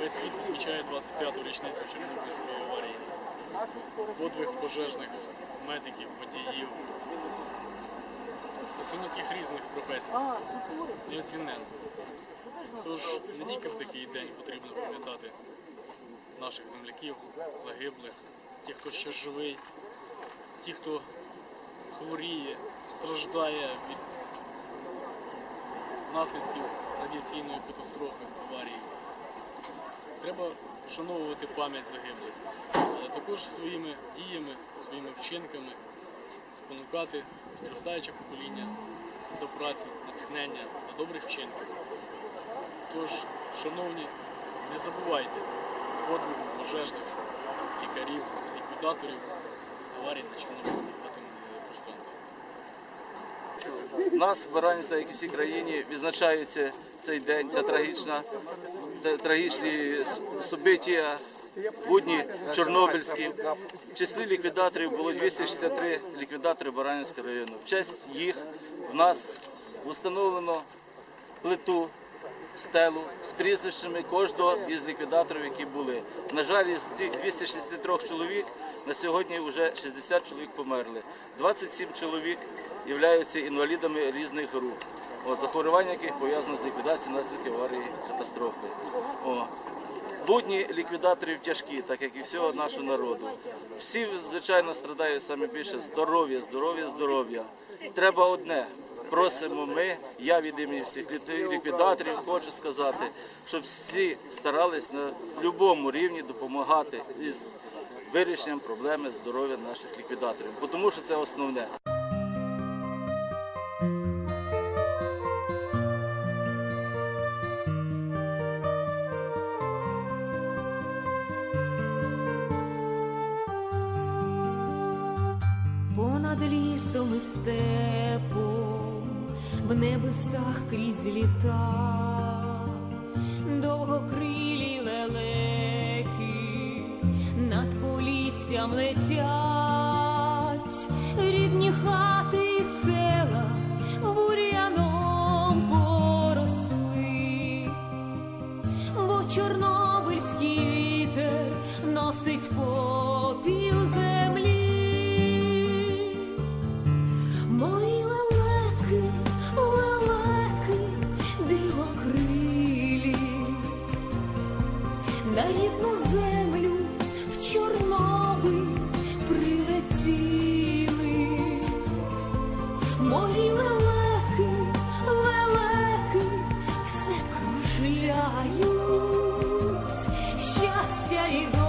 відзначає 25-ту річницю Чорнобильської аварії. Подвиг пожежних медиків, водіїв, працівників різних професій. Неоціненно. Тож не тільки в такий день потрібно пам'ятати наших земляків, загиблих, тих, хто ще живий, ті, хто хворіє, страждає від наслідків радіаційної катастрофи, аварії. Треба вшановувати пам'ять загиблих, але також своїми діями, своїми вчинками спонукати підростаюче покоління до праці, натхнення та добрих вчинків. Тож, шановні, не забувайте подвигу пожежних, лікарів, ліквідаторів аварій на Чорнобильській атомній електростанції. У нас в Баранівській, як і всій країні, відзначається цей день, ця трагічна, трагічні собиття, будні Чорнобильські. В числі ліквідаторів було 263 ліквідатори Баранівського району. В честь їх в нас встановлено плиту, стелу з прізвищами кожного із ліквідаторів, які були. На жаль, із цих 263 чоловік на сьогодні вже 60 чоловік померли. 27 чоловік являються інвалідами різних груп, от, захворювання яких пов'язано з ліквідацією наслідків аварії катастрофи. О. Будні ліквідаторів тяжкі, так як і всього нашого народу. Всі, звичайно, страдають саме більше здоров'я, здоров'я, здоров'я. Треба одне. Просимо ми, я від імені всіх ліквідаторів хочу сказати, щоб всі старались на будь-якому рівні допомагати із вирішенням проблеми здоров'я наших ліквідаторів, тому що це основне. понад лісом і степом, в небесах крізь літа, довгокрилі лелеки над поліссям летять, рідні хати і села бур'яном поросли. Бо чорнобильський вітер носить попіл на рідну землю в Чорнобиль прилетіли. Мої лелеки, лелеки, все кружляють, щастя і доля